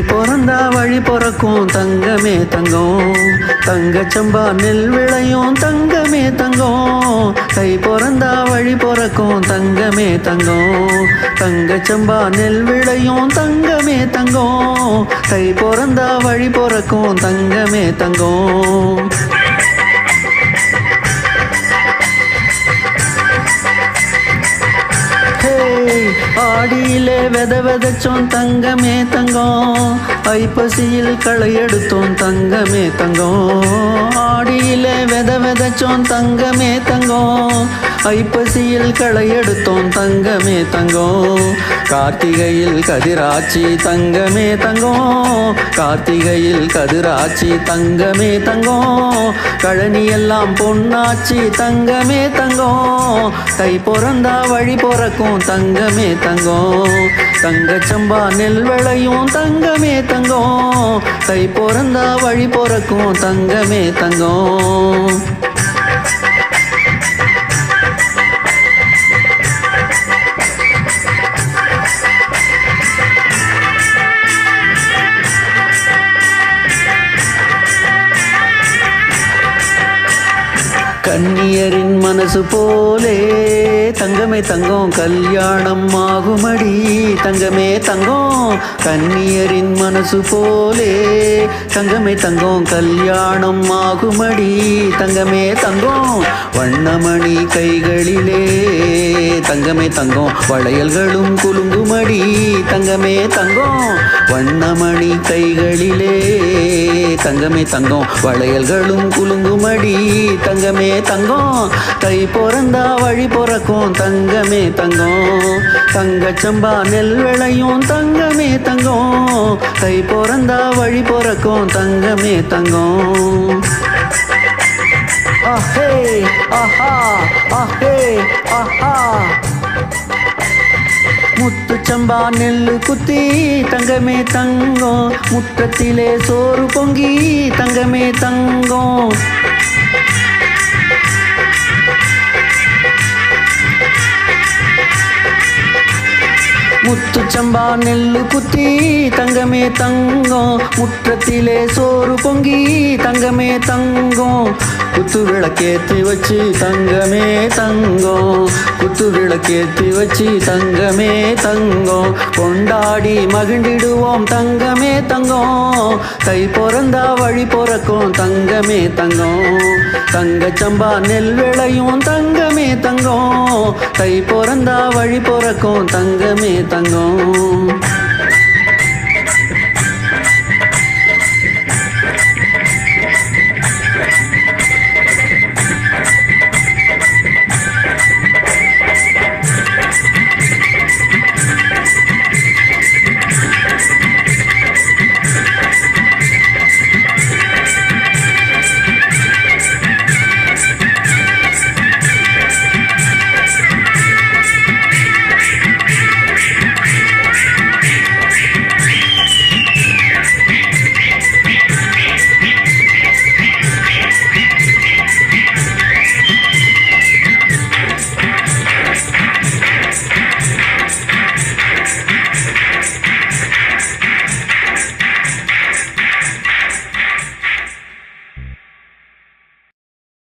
பிறந்தா வழி பிறக்கும் தங்கமே தங்கம். தங்கச்சம்பா நெல் விளையும் தங்கமே தங்கம். கை பிறந்தா வழி பிறக்கும் தங்கமே தங்கம். தங்கச்சம்பா நெல் விளையும் தங்கமே தங்கம். கை பிறந்தா வழி பிறக்கும் தங்கமே தங்கம். ஆடியிலே வெத வெதச்சோம் தங்கமே தங்கம். ஐப்பசியில் களை எடுத்தோம் தங்கமே தங்கம். ஆடியிலே வெத வெதச்சோம் தங்கமே தங்கம். ஐப்பசியில் களை எடுத்தோம் தங்கமே தங்கம். கார்த்திகையில் கதிராச்சி தங்கமே தங்கம். கார்த்திகையில் கதிராச்சி தங்கமே தங்கம். கழனி எல்லாம் பொன்னாச்சி தங்கமே தங்கம். தை பிறந்தா வழி பிறக்கும் தங்கமே தங்கம். தங்கம். தங்க சம்பா நெல் விளையும் தங்கமே தங்கம். தை பிறந்தா வழி பிறக்கும் தங்கமே தங்கம். கண்ணியரின் மனசு போலே தங்கமே தங்கம் கல்யாணம் ஆகுமடி. தங்கமே தங்கம் கண்ணியரின் மனசு போலே தங்கமே தங்கம் கல்யாணம் ஆகுமடி. தங்கமே தங்கம் வண்ணமணி கைகளிலே தங்கமே தங்கம் வளையல்களும் குலுங்குமடி. தங்கமே தங்கம் வண்ணமணி கைகளிலே தங்கமே தங்கம் வளையல்களும் குலுங்குமடி. தங்கமே தங்கம் கை பிறந்தா வழி பிறக்கும். தங்கமே தங்கம் தங்கச்சம்பா நெல் விளையும். தங்கமே தங்கம் கை பிறந்தா வழி பிறக்கும். தங்கமே தங்கம். ஆஹே ஆஹா ஆஹே ஆஹா. முத்து சம்பா நெல்லு குத்தி தங்கமே தங்கம். முற்றத்திலே சோறு பொங்கி தங்கமே தங்கம். சம்பா நெல்லு குத்தி தங்கமே தங்கம். முற்றத்திலே சோறு பொங்கி தங்கமே தங்கம். குத்து விளக்கேத்தி வச்சு தங்கமே தங்கம். குத்து விளக்கேத்தி வச்சு தங்கமே தங்கம். கொண்டாடி மகிழ்ந்திடுவோம் தங்கமே தங்கம். கை பிறந்தா வழி பிறக்கும் தங்கமே தங்கம். தங்க சம்பா நெல் விளையும் தங்கமே தங்கம். கை பிறந்தா வழி பிறக்கும் தங்கமே தங்கம்.